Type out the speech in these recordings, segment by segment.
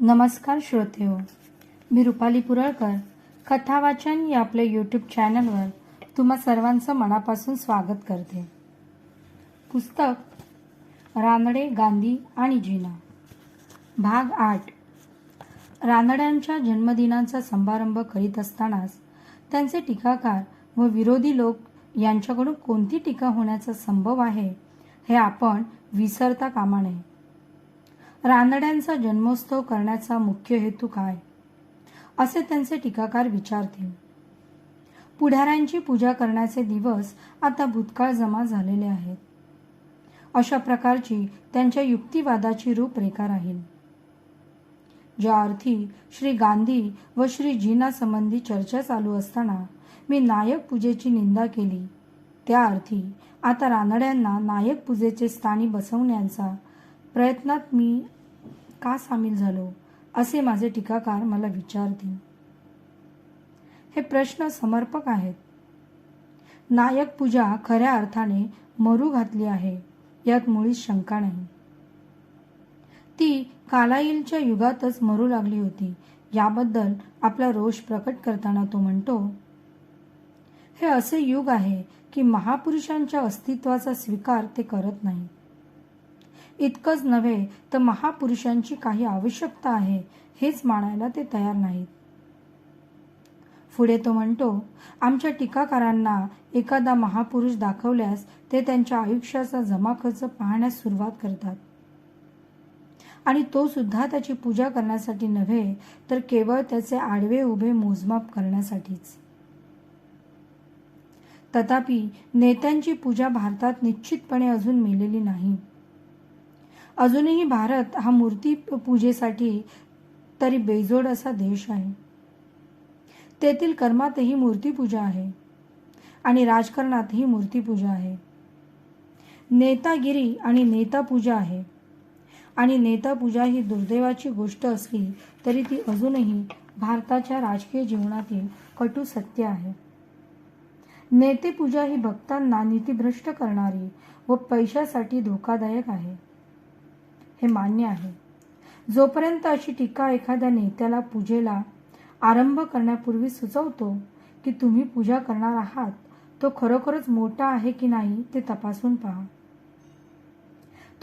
नमस्कार श्रोते हो मी रुपाली पुरळकर. कथावाचन या आपल्या यूट्यूब चॅनलवर तुम्हा सर्वांचं मनापासून स्वागत करते. पुस्तक रानडे गांधी आणि जीना. भाग आठ. रानड्यांच्या जन्मदिनाचा समारंभ करीत असतानाच त्यांचे टीकाकार व विरोधी लोक यांच्याकडून कोणती टीका होण्याचा संभव आहे हे आपण विसरता कामा नये. रानड्यांचा जन्मोत्सव करण्याचा मुख्य हेतू काय? असे त्यांचे टीकाकार विचारतील. पुढाऱ्यांची पूजा करण्याचे दिवस आता भूतकाळ जमा झालेले आहेत. अशा प्रकारची त्यांच्या युक्तिवादाची रूपरेखा राहील. ज्या अर्थी श्री गांधी व श्री जीना संबंधी चर्चा चालू असताना मी नायक पूजेची निंदा केली. त्या अर्थी आता रानड्यांना नायक पूजेचे स्थानी बसवण्याचा प्रयत्नात मी का सामील झालो? असे माझे टीकाकार मला विचारतील. हे प्रश्न समर्पक आहेत. नायक पूजा खऱ्या अर्थाने मरू घातली आहे यात मुळीच शंका नाही. ती कालाईलच्या युगातच मरू लागली होती. याबद्दल आपला रोष प्रकट करताना तो म्हणतो हे असे युग आहे की महापुरुषांच्या अस्तित्वाचा स्वीकार ते करत नाही इतकंच नव्हे तर महापुरुषांची काही आवश्यकता आहे हेच मानायला ते तयार नाहीत. पुढे तो म्हणतो आमच्या टीकाकारांना एखादा महापुरुष दाखवल्यास ते त्यांच्या आयुष्याचा जमा खर्च पाहण्यास सुरुवात करतात. आणि तो सुद्धा त्याची पूजा करण्यासाठी नव्हे तर केवळ त्याचे आडवे उभे मोजमाप करण्यासाठीच. तथापि नेत्यांची पूजा भारतात निश्चितपणे अजून मिलेली नाही. अजूनही भारत हा मूर्ती पूजेसाठी तरी बेजोड असा देश आहे. तेथील कर्मातही मूर्तीपूजा आहे आणि राजकारणातही मूर्तीपूजा आहे. नेतागिरी आणि नेतापूजा आहे आणि नेतापूजा ही दुर्दैवाची गोष्ट असली तरी ती अजूनही भारताच्या राजकीय जीवनातील कटू सत्य आहे. नेतेपूजा ही भक्तांना नीतिभ्रष्ट करणारी व पैशासाठी धोकादायक आहे. हे मान्य आहे. जोपर्यंत अशी टीका एखाद्या नेत्याला पूजेला आरंभ करण्यापूर्वी सुचवतो की तुम्ही पूजा करणार आहात तो खरोखरच मोठा आहे की नाही ते तपासून पहा.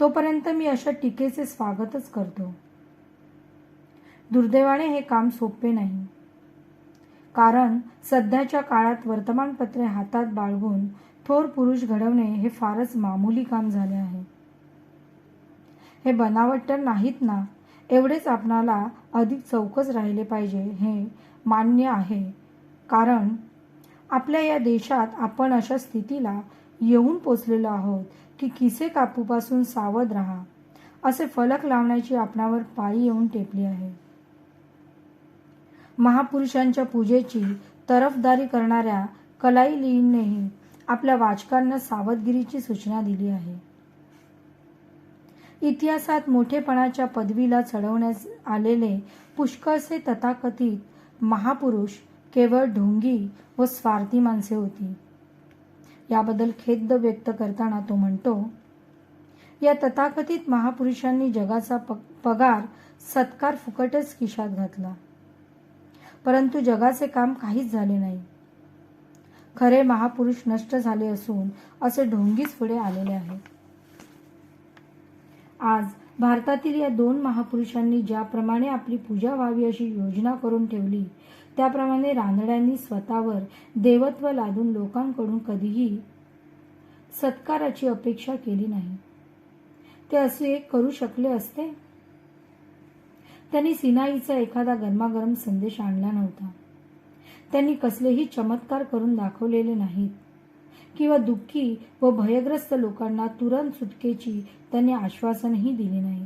तोपर्यंत मी अशा टीकेचे स्वागतच करतो. दुर्दैवाने हे काम सोपे नाही. कारण सध्याच्या काळात वर्तमानपत्रे हातात बाळगून थोर पुरुष घडवणे हे फारच मामूली काम झाले आहे. हे बनावट तर नाहीत ना. एवढेच आपणाला अधिक चौकस राहिले पाहिजे हे मान्य आहे. कारण आपल्या या देशात आपण अशा स्थितीला येऊन पोचलेलो आहोत की किसे कापूपासून सावध राहा. असे फलक लावण्याची आपणावर पाळी येऊन टेपली आहे. महापुरुषांच्या पूजेची तरफदारी करणाऱ्या कलाईलींनेही आपल्या वाचकांना सावधगिरीची सूचना दिली आहे. इतिहासात मोठेपणाच्या पदवीला चढवण्यास आलेले पुष्कळसे तथाकथित महापुरुष केवळ ढोंगी व स्वार्थी माणसे होती. याबद्दल खेद व्यक्त करताना तो म्हणतो या तथाकथित महापुरुषांनी जगाचा पगार सत्कार फुकटच खिशात घातला. परंतु जगाचे काम काहीच झाले नाही. खरे महापुरुष नष्ट झाले असून असे ढोंगीच पुढे आलेले आहेत. आज भारतातील या दोन महापुरुषांनी ज्याप्रमाणे आपली पूजा व्हावी अशी योजना करून ठेवली त्याप्रमाणे रानड्यांनी स्वतःवर देवत्व लादून लोकांकडून कधीही सत्काराची अपेक्षा केली नाही. ते असे करू शकले असते? त्यांनी सिनाईचा एखादा गरमागरम संदेश आणला नव्हता. त्यांनी कसलेही चमत्कार करून दाखवलेले नाहीत. किंवा दुःखी व भयग्रस्त लोकांना तुरंत सुटकेची त्यांनी आश्वासनही दिले नाही.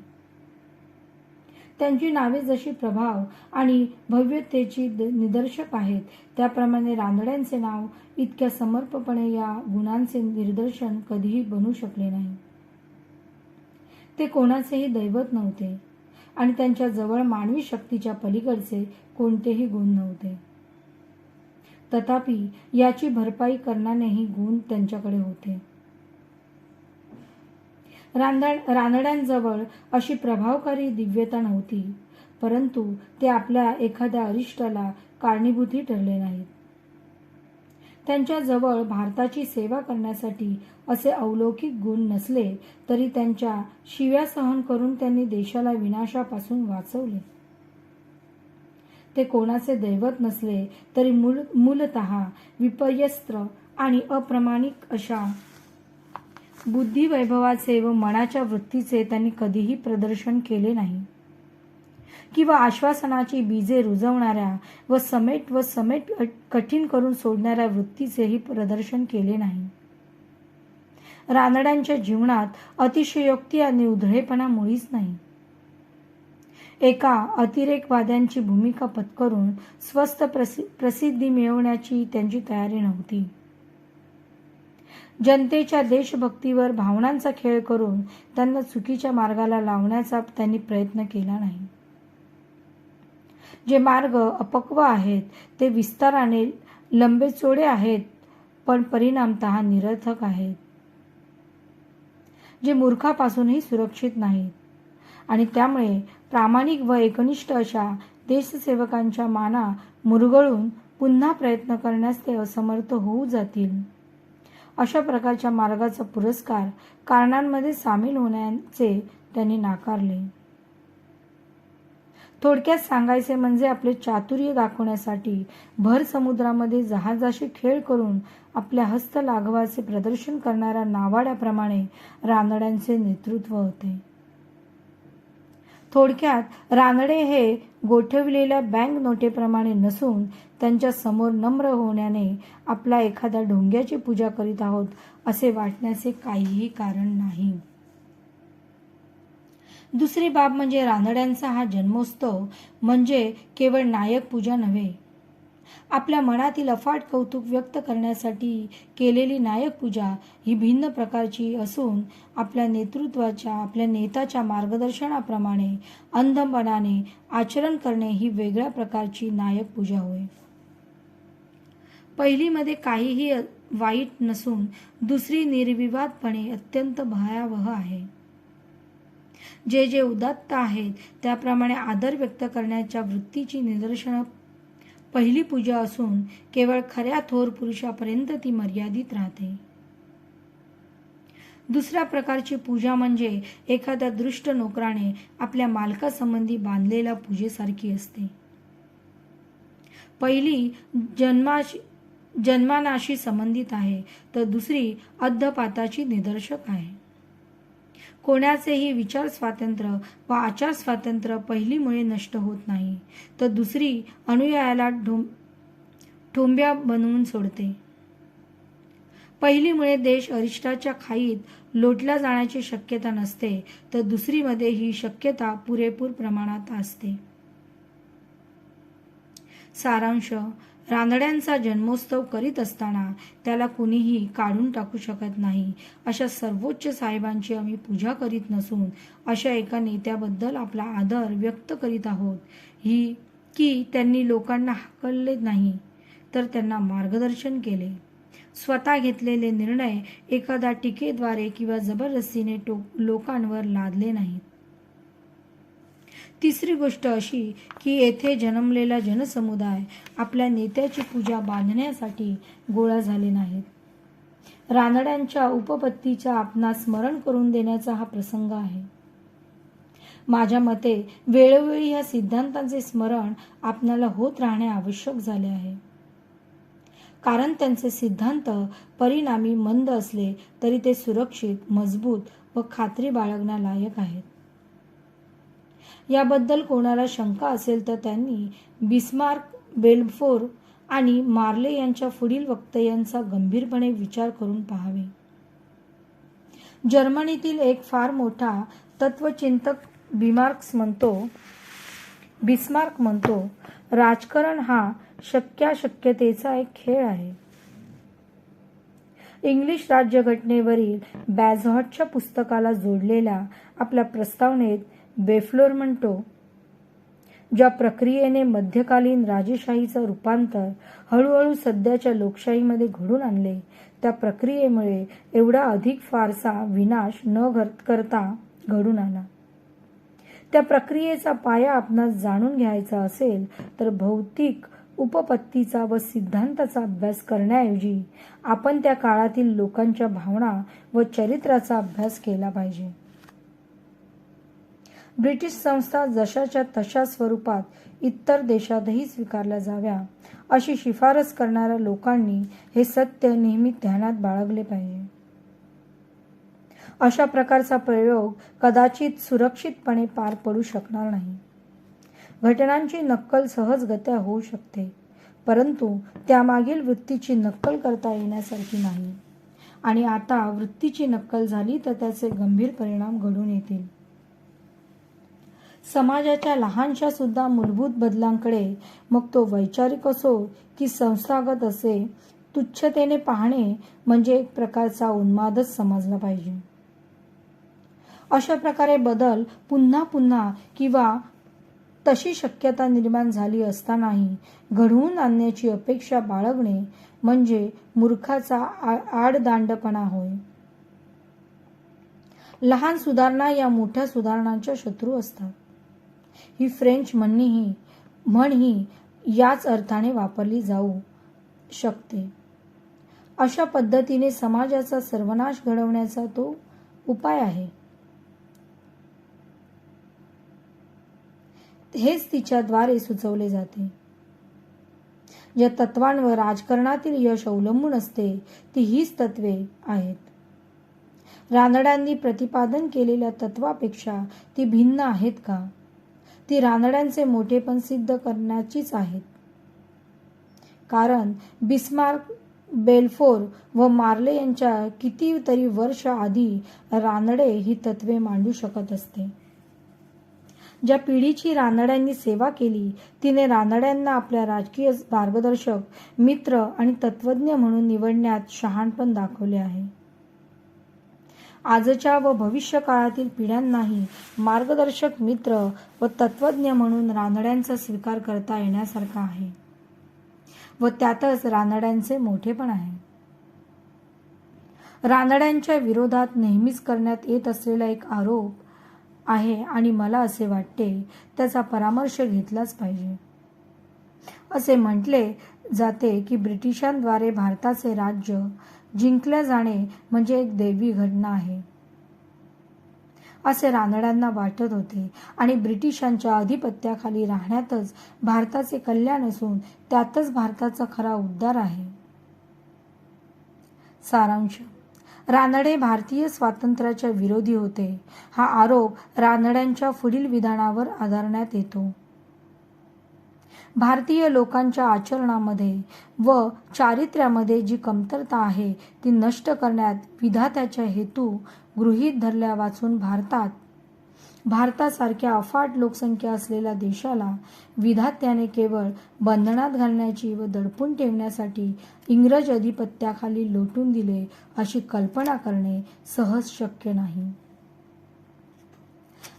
त्यांची नावे जशी प्रभाव आणि भव्यतेची निदर्शक आहेत त्याप्रमाणे रानड्यांचे नाव इतक्या समर्पपणे या गुणांचे निदर्शन कधीही बनू शकले नाही. ते कोणाचेही दैवत नव्हते आणि त्यांच्या जवळ मानवी शक्तीच्या पलीकडचे कोणतेही गुण नव्हते. तथापि याची भरपाई करण्यानेही गुण त्यांच्याकडे होते. रानड रानड्यांजवळ अशी प्रभावकारी दिव्यता नव्हती परंतु ते आपल्या एखाद्या अरिष्टाला कारणीभूती ठरले नाहीत. त्यांच्याजवळ भारताची सेवा करण्यासाठी असे अलौकिक गुण नसले तरी त्यांच्या शिव्या सहन करून त्यांनी देशाला विनाशापासून वाचवले. ते कोणाचे दैवत नसले तरी मूल मूलतः विपर्यस्त्र आणि अप्रमाणिक अशा बुद्धिवैभवाचे व मनाच्या वृत्तीचे त्यांनी कधीही प्रदर्शन केले नाही. किंवा आश्वासनाची बीजे रुजवणाऱ्या व समेट व समेट कठीण करून सोडणाऱ्या वृत्तीचेही प्रदर्शन केले नाही. रानड्यांच्या जीवनात अतिशयोक्ती आणि उधळेपणा मुळीच नाही. एका अतिरेकवाद्यांची भूमिका पत्करून स्वस्त प्रसि प्रसिद्धी मिळवण्याची त्यांची तयारी नव्हती. जनतेच्या देशभक्तीवर भावनांचा खेळ करून त्यांना चुकीच्या मार्गाला लावण्याचा त्यांनी प्रयत्न केला नाही. जे मार्ग अपक्व आहेत ते विस्ताराने लंबेचोडे आहेत पण परिणामत निरर्थक आहेत. जे मूर्खापासूनही सुरक्षित नाहीत आणि त्यामुळे प्रामाणिक व एकनिष्ठ अशा देशसेवकांच्या माना मुरगळून पुन्हा प्रयत्न करण्यास ते असमर्थ होऊ जातील. अशा प्रकारच्या मार्गाचा पुरस्कार कारणांमध्ये सामील होण्याचे त्यांनी नाकारले. थोडक्यात सांगायचे म्हणजे आपले चातुर्य दाखवण्यासाठी भर समुद्रामध्ये जहाजाशी खेळ करून आपल्या हस्त लाघवाचे प्रदर्शन करणाऱ्या नावाड्याप्रमाणे रानड्यांचे नेतृत्व होते. थोडक्यात रानडे हे गोठविलेल्या बँक नोटेप्रमाणे नसून त्यांच्यासमोर नम्र होण्याने आपला एखाद्या ढोंग्याची पूजा करीत आहोत असे वाटण्याचे काहीही कारण नाही. दुसरी बाब म्हणजे रानड्यांचा हा जन्मोत्सव म्हणजे केवळ नायक पूजा नव्हे आपल्या मनातील अफाट कौतुक व्यक्त करण्यासाठी केलेली नायक पूजा ही भिन्न प्रकारची असून आपल्या नेतृत्वाच्या आपल्या नेताच्या मार्गदर्शनाप्रमाणे अंधपणाने आचरण करणे ही वेगळ्या प्रकारची नायक पूजा होय. पहिलीमध्ये काहीही वाईट नसून दुसरी निर्विवादपणे अत्यंत भयावह आहे. जे जे उदात्त आहेत त्याप्रमाणे आदर व्यक्त करण्याच्या वृत्तीची निदर्शनं पहिली पूजा असून केवळ खऱ्या थोर पुरुषापर्यंत ती मर्यादित राहते. दुसऱ्या प्रकारची पूजा म्हणजे एखाद्या दृष्ट नोकराने आपल्या मालकासंबंधी बांधलेल्या पूजेसारखी असते. पहिली जन्माशी जन्मानाशी संबंधित आहे तर दुसरी अद्धपाताची निदर्शक आहे. कोणाचेही विचार स्वातंत्र्य व आचार स्वातंत्र्य पहिलीमुळे नष्ट होत नाही तर दुसरी अनुयायाला ढों ठोंब्या बनवून सोडते. पहिलीमुळे देश अरिष्टाच्या खाईत लोटला जाण्याची शक्यता नसते तर दुसरीमध्ये ही शक्यता पुरेपूर प्रमाणात असते. सारांश रानड्यांचा जन्मोत्सव करीत असताना त्याला कुणीही काढून टाकू शकत नाही. अशा सर्वोच्च साहेबांची आम्ही पूजा करीत नसून अशा एका नेत्याबद्दल आपला आदर व्यक्त करीत आहोत. ही की त्यांनी लोकांना हाकलले नाही तर त्यांना मार्गदर्शन केले. स्वतः घेतलेले निर्णय एखादा टीकेद्वारे किंवा जबरदस्तीने टो लोकांवर लादले नाहीत. तिसरी गोष्ट अशी की येथे जन्मलेला जनसमुदाय आपल्या नेत्याची पूजा बांधण्यासाठी गोळा झाले नाहीत. रानड्यांच्या उपपत्तीचा आपणास स्मरण करून देण्याचा हा प्रसंग आहे. माझ्या मते वेळोवेळी ह्या सिद्धांतांचे स्मरण आपणाला होत राहणे आवश्यक झाले आहे. कारण त्यांचे सिद्धांत परिणामी मंद असले तरी ते सुरक्षित मजबूत व खात्री बाळगण्यालायक आहेत. याबद्दल कोणाला शंका असेल तर त्यांनी बिस्मार्क बेल्फोर आणि मार्ले यांच्या पुढील वक्तव्यांचा गंभीरपणे विचार करून पाहावे. जर्मनीतील एक फार मोठा तत्वचिंतक बिमार्क्स म्हणतो बिस्मार्क म्हणतो राजकारण हा शक्याशक्यतेचा एक खेळ आहे. इंग्लिश राज्यघटनेवरील बॅझहॉटच्या पुस्तकाला जोडलेल्या आपल्या प्रस्तावनेत बेफ्लोर म्हणतो ज्या प्रक्रियेने मध्यकालीन राजेशाहीचं रूपांतर हळूहळू सध्याच्या लोकशाहीमध्ये घडून आणले त्या प्रक्रियेमुळे एवढा अधिक फारसा विनाश न करता घडून आला. त्या प्रक्रियेचा पाया आपणास जाणून घ्यायचा असेल तर भौतिक उपपत्तीचा व सिद्धांताचा अभ्यास करण्याऐवजी आपण त्या काळातील लोकांच्या भावना व चरित्राचा अभ्यास केला पाहिजे. ब्रिटिश संस्था जशाच्या तशा स्वरूपात इतर देशातही स्वीकारल्या जाव्या अशी शिफारस करणाऱ्या लोकांनी हे सत्य नेहमी ध्यानात बाळगले पाहिजे. अशा प्रकारचा प्रयोग कदाचित सुरक्षितपणे पार पडू शकणार नाही. घटनांची नक्कल सहजगत्या होऊ शकते परंतु त्यामागील वृत्तीची नक्कल करता येण्यासारखी नाही. आणि आता वृत्तीची नक्कल झाली तर त्याचे गंभीर परिणाम घडून येतील. समाजाच्या लहानशा सुद्धा मूलभूत बदलांकडे. मग तो वैचारिक असो की संस्थागत असे तुच्छतेने पाहणे म्हणजे एक प्रकारचा उन्मादच समजला पाहिजे. अशा प्रकारे बदल पुन्हा पुन्हा किंवा तशी शक्यता निर्माण झाली असतानाही घडवून आणण्याची अपेक्षा बाळगणे म्हणजे मूर्खाचा आडदांडपणा होय. लहान सुधारणा या मोठ्या सुधारणांच्या शत्रू असतात. ही फ्रेंच म्हणणीही म्हणही याच अर्थाने वापरली जाऊ शकते. अशा पद्धतीने समाजाचा सर्वनाश घडवण्याचा तो उपाय आहे. हेच तिच्याद्वारे सुचवले जाते. ज्या तत्वांवर राजकारणातील यश अवलंबून असते ती हीच तत्वे आहेत. रानड्यांनी प्रतिपादन केलेल्या तत्वापेक्षा ती भिन्न आहेत का? ती रानड्यांचे मोठेपण सिद्ध करण्याचीच आहेत. कारण बिस्मार्क बेलफोर व मार्ले यांच्या कितीतरी वर्ष आधी रानडे ही तत्वे मांडू शकत असते. ज्या पिढीची रानड्यांनी सेवा केली तिने रानड्यांना आपल्या राजकीय मार्गदर्शक मित्र आणि तत्वज्ञ म्हणून निवडण्यात शहाणपण दाखवले आहे. आजच्या व भविष्य काळातील पिढ्यांनाही मार्गदर्शक मित्र व तत्वज्ञ म्हणून रानड्यांचा स्वीकार करता येण्यासारखा आहे. व त्यातच रानड्यांचे मोठेपण आहे. रानड्यांच्या विरोधात नेहमीच करण्यात येत असलेला एक आरोप आहे आणि मला असे वाटते त्याचा परामर्श घेतलाच पाहिजे. असे म्हटले जाते की ब्रिटिशांद्वारे भारताचे राज्य जिंकल्या जाणे म्हणजे एक दैवी घटना आहे. असे रानड्यांना वाटत होते आणि ब्रिटिशांच्या अधिपत्याखाली राहण्यातच भारताचे कल्याण असून त्यातच भारताचा खरा उद्धार आहे. सारांश. रानडे भारतीय स्वातंत्र्याच्या विरोधी होते. हा आरोप रानड्यांच्या पुढील विधानावर आधारण्यात येतो. भारतीय लोकांच्या आचरणामध्ये व चारित्र्यामध्ये जी कमतरता आहे ती नष्ट करण्यात विधात्याच्या हेतू गृहीत धरल्या वाचून भारतात भारतासारख्या अफाट लोकसंख्या असलेल्या देशाला विधात्याने केवळ बंधनात घालण्याची व दडपून ठेवण्यासाठी इंग्रज अधिपत्याखाली लोटून दिले अशी कल्पना करणे सहज शक्य नाही.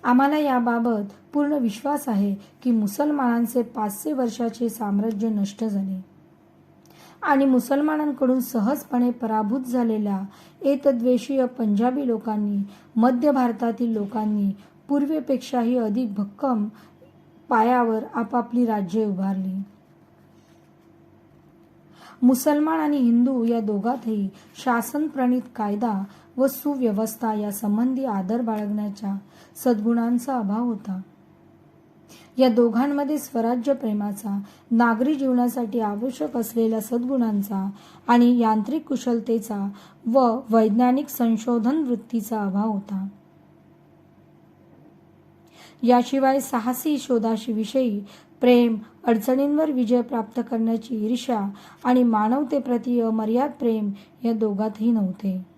आम्हाला याबाबत पूर्ण विश्वास आहे की मुसलमानांचे पाचशे वर्षाचे साम्राज्य नष्ट झाले. आणि मुसलमानांकडून सहजपणे पराभूत झालेल्या एतद्वेषीय पंजाबी लोकांनी मध्य भारतातील लोकांनी पूर्वेपेक्षाही अधिक भक्कम पायावर आपापली राज्ये उभारली. मुसलमान आणि हिंदू या दोघातही शासनप्रणित कायदा व सुव्यवस्था या संबंधी आदर बाळगण्याच्या सद्गुणांचा अभाव होता. या दोघांमध्ये स्वराज्य प्रेमाचा नागरी जीवनासाठी आवश्यक असलेल्या सद्गुणांचा आणि यांत्रिक कुशलतेचा व वैज्ञानिक संशोधन वृत्तीचा अभाव होता. याशिवाय साहसी शोधाविषयी प्रेम अडचणींवर विजय प्राप्त करण्याची ईर्ष्या आणि मानवतेप्रती अमर्याद प्रेम या दोघातही नव्हते.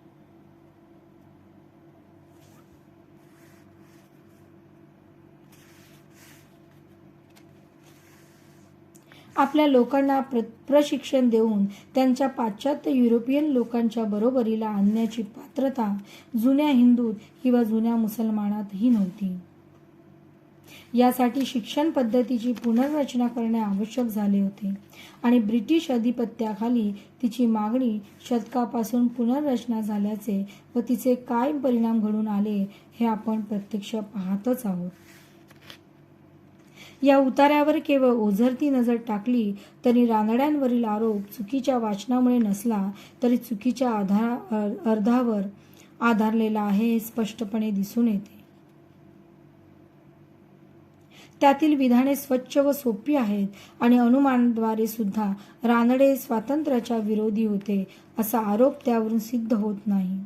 आपल्या लोकांना प्र प्रशिक्षण देऊन त्यांच्या पाश्चात्य युरोपियन लोकांच्या बरोबरीला आणण्याची पात्रता जुन्या हिंदूत किंवा जुन्या मुसलमानातही नव्हती. यासाठी शिक्षण पद्धतीची पुनर्रचना करणे आवश्यक झाले होते आणि ब्रिटिश अधिपत्याखाली तिची मागणी शतकापासून पुनर्रचना झाल्याचे व तिचे काय परिणाम घडून आले हे आपण प्रत्यक्ष पाहतच आहोत. या उतार्यावर केवळ ओझरती नजर टाकली तरी रानड्यांवरील आरोप चुकीच्या वाचनामुळे नसला तरी चुकीच्या आधार अर्धावर आधारलेला आहे हे स्पष्टपणे दिसून येते. त्यातील विधाने स्वच्छ व सोपी आहेत आणि अनुमानाद्वारे सुद्धा रानडे स्वातंत्र्याच्या विरोधी होते असा आरोप त्यावरून सिद्ध होत नाही.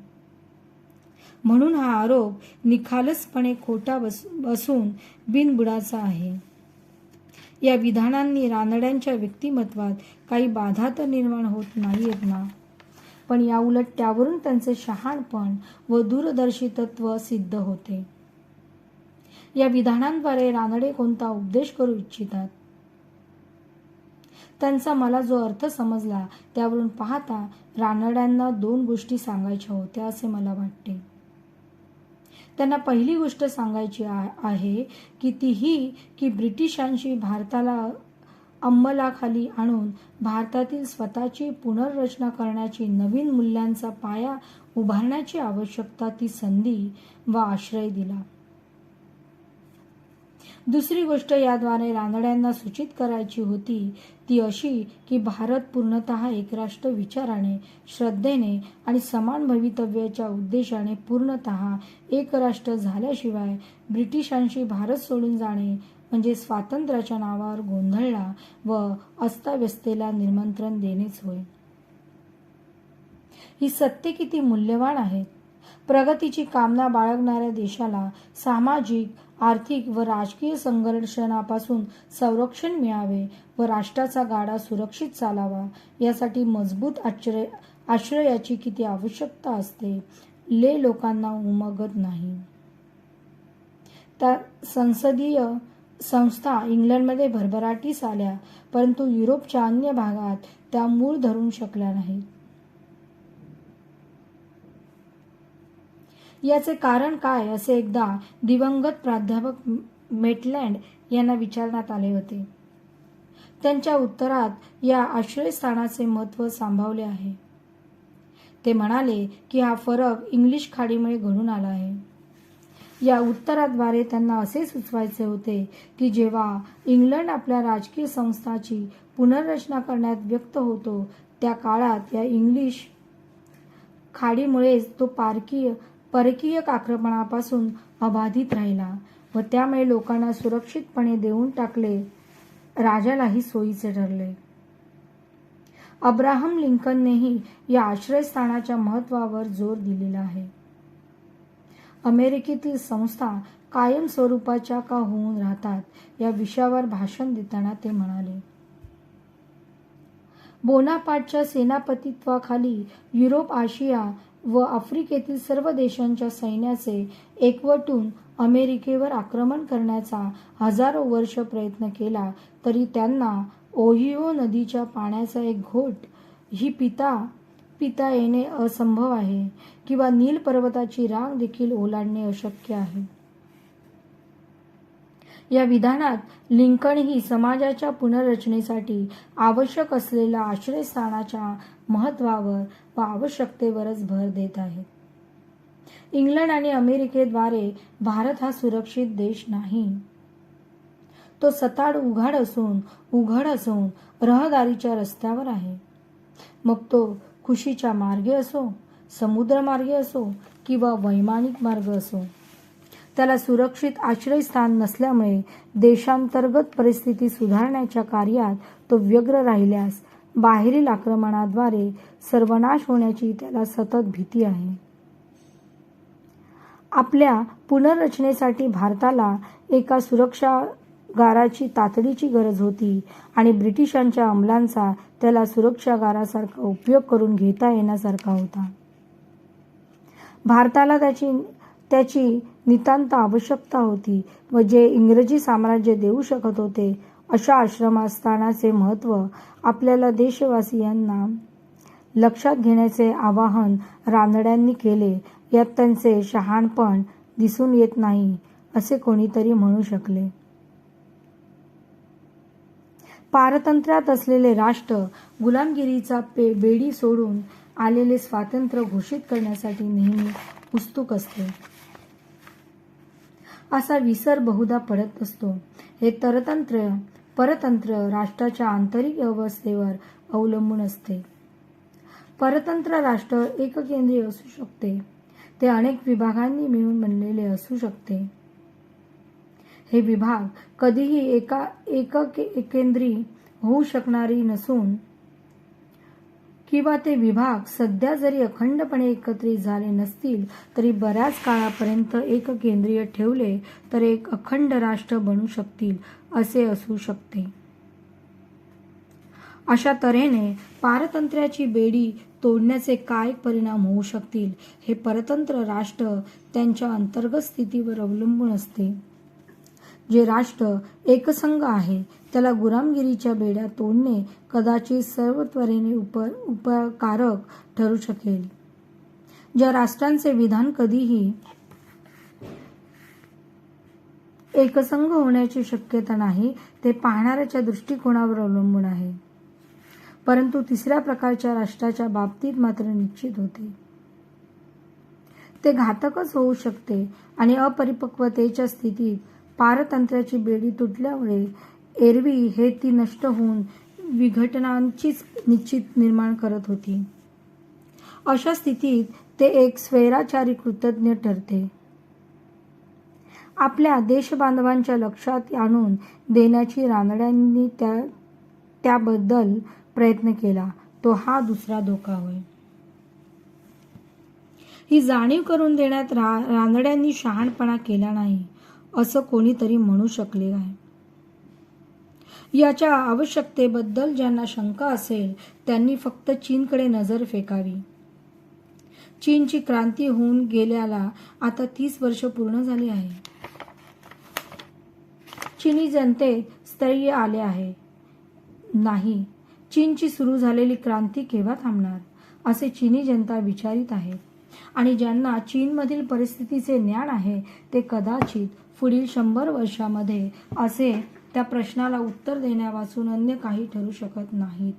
म्हणून हा आरोप निखालसपणे खोटा बस बसून बिनबुडाचा आहे. या विधानांनी रानड्यांच्या व्यक्तिमत्वात काही बाधा तर निर्माण होत नाहीयेत ना? पण याउलट त्यावरून त्यांचे शहाणपण व दूरदर्शितत्व सिद्ध होते. या विधानांद्वारे रानडे कोणता उपदेश करू इच्छितात? त्यांचा मला जो अर्थ समजला त्यावरून पाहता रानड्यांना दोन गोष्टी सांगायच्या होत्या असे मला वाटते. त्यांना पहिली गोष्ट सांगायची आहे की तीही की ब्रिटिशांशी भारताला अंमलाखाली आणून भारतातील स्वतःची पुनर्रचना करण्याची नवीन मूल्यांचा पाया उभारण्याची आवश्यकता ती संधी व आश्रय दिला. दुसरी गोष्ट याद्वारे रानड्यांना सूचित करायची होती ती अशी की भारत पूर्णतः एकराष्ट्र विचाराने श्रद्धेने आणि समान भवितव्याच्या उद्देशाने पूर्णतः एक राष्ट्र झाल्याशिवाय ब्रिटिशांशी भारत सोडून जाणे म्हणजे स्वातंत्र्याच्या नावावर गोंधळला व अस्ताव्यस्तेला निमंत्रण देणेच होय. ही सत्य किती मूल्यवान आहेत प्रगतीची कामना बाळगणाऱ्या देशाला सामाजिक आर्थिक व राजकीय संघर्षणापासून संरक्षण मिळावे व राष्ट्राचा गाडा सुरक्षित चालावा यासाठी मजबूत आश्रय आश्रयाची किती आवश्यकता असते ले लोकांना उमगत नाही. त्या संसदीय संस्था इंग्लंडमध्ये भरभराटीस आल्या परंतु युरोपच्या अन्य भागात त्या मूळ धरून शकल्या नाहीत. याचे कारण काय असे एकदा दिवंगत प्राध्यापक मेटलँड यांना विचारण्यात आले होते. त्यांच्या उत्तरात या आश्रयस्थानाचे महत्त्व सांभावले आहे. ते म्हणाले की हा फरक इंग्लिश खाडीमुळे घडून आला आहे. या उत्तराद्वारे त्यांना असे सुचवायचे होते की जेव्हा इंग्लंड आपल्या राजकीय संस्थाची पुनर्रचना करण्यात व्यक्त होतो त्या काळात या इंग्लिश खाडीमुळेच तो पारकीय परकीय आक्रमणापासून अबाधित राहिला व त्यामुळे लोकांना सुरक्षितपणे देऊन टाकले. राजालाही सोयीचे ठरले. अब्राहम लिंकननेही या आश्रयस्थानाच्या महत्वावर जोर दिलेला आहे. अमेरिकेतील संस्था कायम स्वरूपाच्या का होऊन राहतात या विषयावर भाषण देताना ते म्हणाले. बोनापाटच्या सेनापतित्वाखाली युरोप आशिया व आफ्रिकेतील सर्व देशांच्या सैन्याचे एकवटून अमेरिकेवर आक्रमण करण्याचा हजारो वर्ष प्रयत्न केला तरी त्यांना ओहिओ नदीच्या पाण्याचा एक घोट ही पिता पिता येणे असंभव आहे किंवा नील पर्वताची रांग देखील ओलांडणे अशक्य आहे. या विधानात लिंकनही समाजाच्या पुनर्रचनेसाठी आवश्यक असलेल्या आश्रयस्थानाच्या महत्वावर व आवश्यकतेवरच भर देत आहेत. इंग्लंड आणि अमेरिकेद्वारे भारत हा सुरक्षित देश नाही. तो सताड उघाड असून उघड असून रहदारीच्या रस्त्यावर आहे. मग तो खुशीच्या मार्गे असो समुद्रमार्गे असो किंवा वैमानिक मार्ग असो त्याला सुरक्षित आश्रयस्थान नसल्यामुळे देशांतर्गत परिस्थिती सुधारण्याच्या कार्यात तो व्यग्र राहिल्यास बाहेरील आक्रमणाद्वारे सर्वनाश होण्याची त्याला सतत भीती आहे. आपल्या पुनर्रचनेसाठी भारताला एका सुरक्षागाराची तातडीची गरज होती आणि ब्रिटिशांच्या अंमलांचा त्याला सुरक्षागारासारखा उपयोग करून घेता येण्यासारखा होता. भारताला त्याची त्याची नितांत आवश्यकता होती व जे इंग्रजी साम्राज्य देऊ शकत होते अशा आश्रमस्थानाचे महत्त्व आपल्याला देशवासियांना लक्षात घेण्याचे आवाहन रानड्यांनी केले यात त्यांचे शहाणपण दिसून येत नाही असे कोणीतरी म्हणू शकले. पारतंत्र्यात असलेले राष्ट्र गुलामगिरीचा पे बेडी सोडून आलेले स्वातंत्र्य घोषित करण्यासाठी नेहमी उत्सुक असते. असा विसर बहुधा पडत असतो. हे तरतंत्र परतंत्र राष्ट्राच्या आंतरिक अवस्थेवर अवलंबून असते. परतंत्र राष्ट्र एककेंद्रीय असू शकते. ते अनेक विभागांनी मिळून बनलेले असू शकते. हे विभाग कधीही एका एककेंद्री होऊ शकणारी नसून किंवा ते विभाग सध्या जरी अखंडपणे एकत्रित झाले नसतील तरी बऱ्याच काळापर्यंत एककेंद्रीय ठेवले तर एक अखंड राष्ट्र बनू शकतील असे असू शकते. अशा तऱ्हेने पारतंत्र्याची बेडी तोडण्याचे काय परिणाम होऊ शकतील हे परतंत्र राष्ट्र त्यांच्या अंतर्गत स्थितीवर अवलंबून असते. जे राष्ट्र एकसंघ आहे त्याला गुलामगिरीच्या बेड्या तोडणे कदाचित सर्व त्वरेने उपर उपकारक ठरू शकेल. ज्या राष्ट्रांचे विधान कधीही एकसंघ होण्याची शक्यता नाही ते पाहणाऱ्याच्या दृष्टिकोनावर अवलंबून आहे. परंतु तिसऱ्या प्रकारच्या राष्ट्राच्या बाबतीत मात्र निश्चित होते. ते घातकच होऊ शकते आणि अपरिपक्वतेच्या स्थितीत पारतंत्र्याची बेडी तुटल्यामुळे एरवी हे ती नष्ट होऊन विघटनांचीच निश्चित निर्माण करत होती. अशा स्थितीत ते एक स्वैराचारी कृतज्ञ ठरते. आपल्या देशबांधवांच्या लक्षात आणून देण्याची रानड्यांनी त्या त्याबद्दल प्रयत्न केला. तो हा दुसरा धोका होय. ही जाणीव करून देण्यात रा रानड्यांनी शहाणपणा केला नाही. असं कोणीतरी म्हणू शकले आहे. याच्या आवश्यकतेबद्दल ज्यांना शंका असेल त्यांनी फक्त चीनकडे नजर फेकावी. चीनची क्रांती होऊन गेल्याला आता तीस वर्ष पूर्ण झाली आहे. चीनी जनतेत स्थैर्य आले आहे. नाही चीनची सुरू झालेली क्रांती केव्हा थांबणार असे चीनी जनता विचारित आहे आणि ज्यांना चीनमधील परिस्थितीचे ज्ञान आहे ते कदाचित पुढील शंभर वर्षामध्ये असे त्या प्रश्नाला उत्तर देण्यापासून अन्य काही ठरू शकत नाहीत.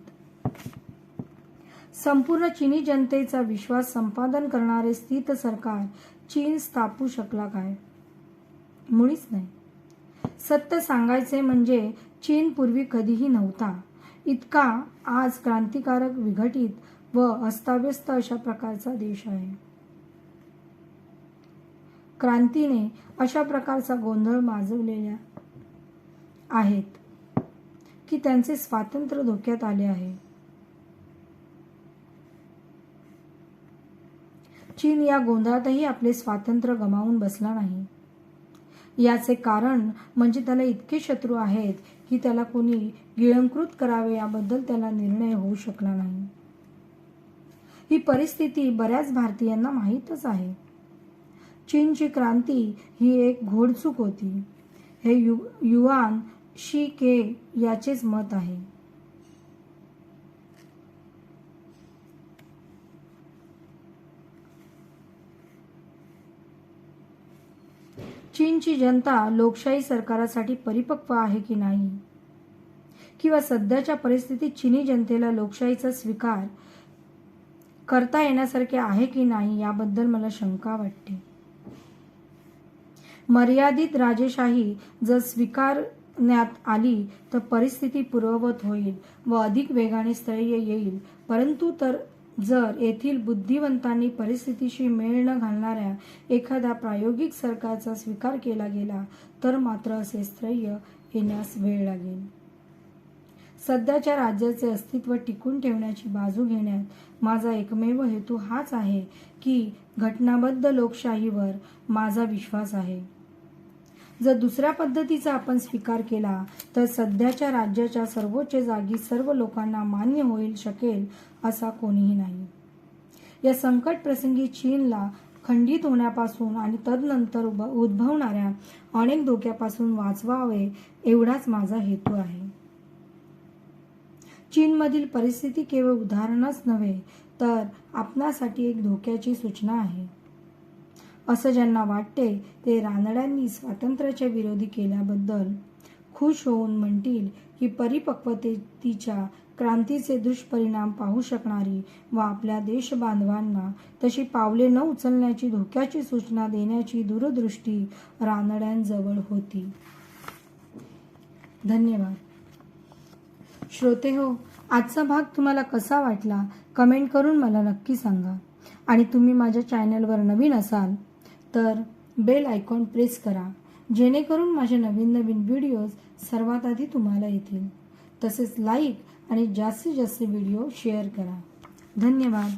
संपूर्ण चीनी जनतेचा विश्वास संपादन करणारे स्थित सरकार चीन स्थापू शकला काय? मुळीच नाही. सत्य सांगायचे म्हणजे चीन पूर्वी कधीही नव्हता. इतका आज क्रांतिकारक विघटित व अस्ताव्यस्त अशा प्रकारचा देश आहे. क्रांतीने अशा प्रकारचा गोंधळ माजवलेल्या आहेत की त्यांचे स्वातंत्र्य धोक्यात आले आहे. चीन या गोंधळातही आपले स्वातंत्र्य गमावून बसला नाही. याचे कारण म्हणजे त्याला इतके शत्रू आहेत की त्याला कोणी गिळंकृत करावे याबद्दल त्याला निर्णय होऊ शकला नाही. ही परिस्थिती बऱ्याच भारतीयांना माहीतच आहे. चीनची क्रांती ही एक घोडचूक होती. हे यु युवान शी के याचेच मत आहे. चीनची जनता लोकशाही सरकारासाठी परिपक्व आहे की नाही? किंवा सध्याच्या परिस्थितीत चिनी जनतेला लोकशाहीचा स्वीकार करता येण्यासारखे आहे की नाही याबद्दल मला शंका वाटते. मर्यादित राजेशाही जर स्वीकारण्यात आली तर परिस्थिती पूर्ववत होईल व अधिक वेगाने स्थैर्य येईल. परंतु तर जर येथील बुद्धिवंतांनी परिस्थितीशी मेळ न घालणाऱ्या एखादा प्रायोगिक सरकारचा स्वीकार केला गेला तर मात्र असे स्थैर्य येण्यास वेळ लागेल. सध्याच्या राज्याचे अस्तित्व टिकून ठेवण्याची बाजू घेण्यात माझा एकमेव हेतू हाच आहे की घटनाबद्ध लोकशाहीवर माझा विश्वास आहे. जर दुसऱ्या पद्धतीचा आपण स्वीकार केला तर सध्याच्या राज्याच्या सर्वोच्च जागी सर्व लोकांना मान्य होईल शकेल असा कोणीही नाही. या संकट प्रसंगी चीनला खंडित होण्यापासून आणि तदनंतर उद्भवणाऱ्या अनेक धोक्यापासून वाचवावे एवढाच माझा हेतू आहे. चीनमधील परिस्थिती केवळ उदाहरणच नव्हे तर आपणासाठी एक धोक्याची सूचना आहे. असं ज्यांना वाटते ते रानड्यांनी स्वातंत्र्याच्या विरोधी केल्याबद्दल खुश होऊन म्हणतील की परिपक्वतेच्या क्रांतीचे दुष्परिणाम पाहू शकणारी व आपल्या देशबांधवांना तशी पावले न उचलण्याची धोक्याची सूचना देण्याची दूरदृष्टी रानड्यांजवळ होती. धन्यवाद. श्रोते हो आजचा भाग तुम्हाला कसा वाटला? कमेंट करून मला नक्की सांगा. आणि तुम्ही माझ्या चॅनलवर नवीन असाल तर बेल आयकॉन प्रेस करा जेणेकरून माझे नवीन नवीन व्हिडिओज सर्वात आधी तुम्हाला येतील. तसेच लाईक आणि जास्तीत जास्त व्हिडिओ शेअर करा. धन्यवाद.